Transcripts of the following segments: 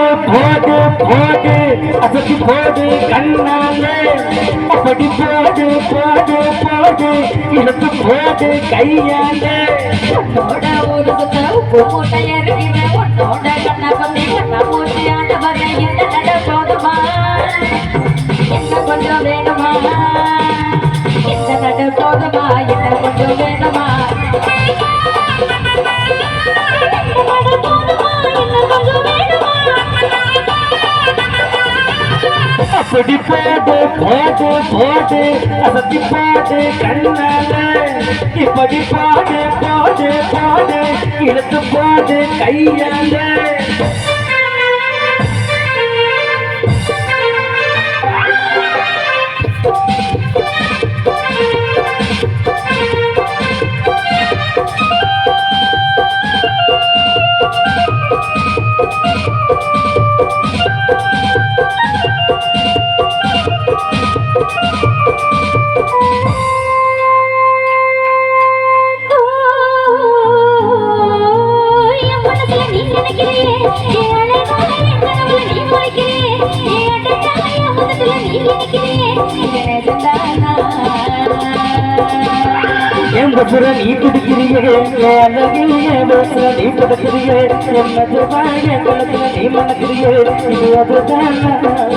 போது போது போடு போடு அசத்தி கண்ணாலே. அப்படி போது போது போது இழுத்து போது கையாலே. உன்னோட உன்னோட என்ன நட போதுமா? என்ன கொஞ்சம் வேணுமா? என்ன நட போதுமா? என்ன கொஞ்சம் வேணுமா? அப்படி போடு போட்டு போட்டு அசத்தி போடு கண்ணால. இப்படி போடு போட்டு போட்டு இழுத்து போட்டு கையாலே. ಮಧುರ ನೀತುಡಿಗಿರಿಯೇ ಅಲಗಿರಿಯೇ ದೋಸರ ನೀತುಡಗಿರಿಯೇ ಎನ್ನ ಜಪಾಯೇ ಕೊಲಕಿನ ನೀ ಮನಗಿರಿಯೇ ಇದು ಅದು ದಾನ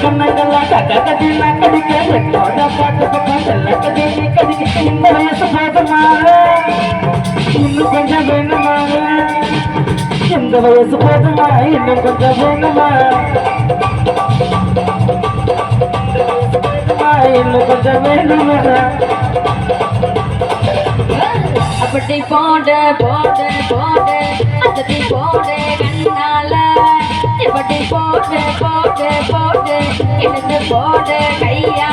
కన్నగల కదకది నక్కడికి ఎన్నోడ పాటు పక్క చెల్లకది కదికి తిన్న వేసు పోతమా இன்னும் கொஞ்சம் வேணுமா இந்த வயசு போதுமா இன்னும் கொஞ்சம் வேணுமா இன்னும் கொஞ்சம் வேணுமா அப்படி போட போட போட அப்படி போட கண்ணால. இப்படி போட போட போட இழுத்து போட கையா.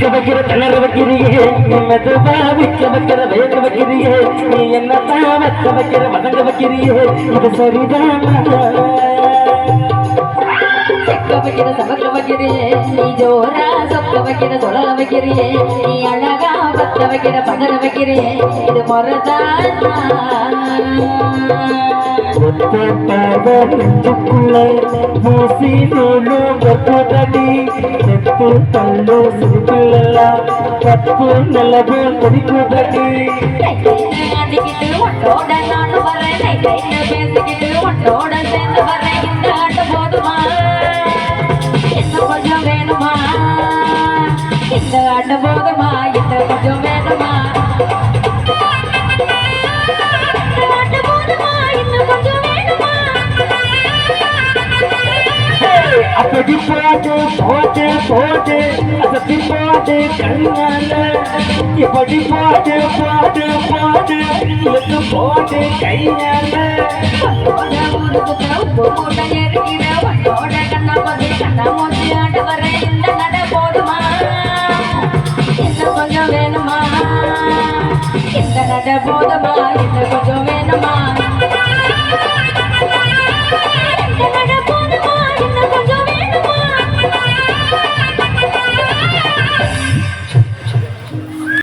திக்க வைக்கிற திணற வைக்கிறியே நீ மெதுவா விக்க வைக்கிற வேக வைக்கிறியே நீ என்ன வைக்க வைக்கிற வதங்க வைக்கிறியே இது சரிதான் செக்க வைக்கிற சமக்க வைக்கிறியே நீ ஜோரா சக்க வைக்கிற சுழல வைக்கிறியே நீ அழகா பத்த வைக்கிற பதற வைக்கிறியே இது கப்பு நல்லது ஆடிக்கிட்டு உன்னோட நானும் வரேன் பேசிக்கிட்டு உன்னோட சேர்ந்து வரேன் இந்த ஆட்டம் போதுமா இன்னும் கொஞ்சம் வேணுமா? இந்த ஆட்டம் அப்படி போட்டு போட்டு போட்டு அசத்தி போட்டு கண்ணால இப்படி போட்டு போட்டு போட்டு இழுத்து போட்டு கையால உன்னோட இந்த நட போதுமா கொஞ்சம் வேணுமா? இந்த நட போதுமா? கொஞ்சம்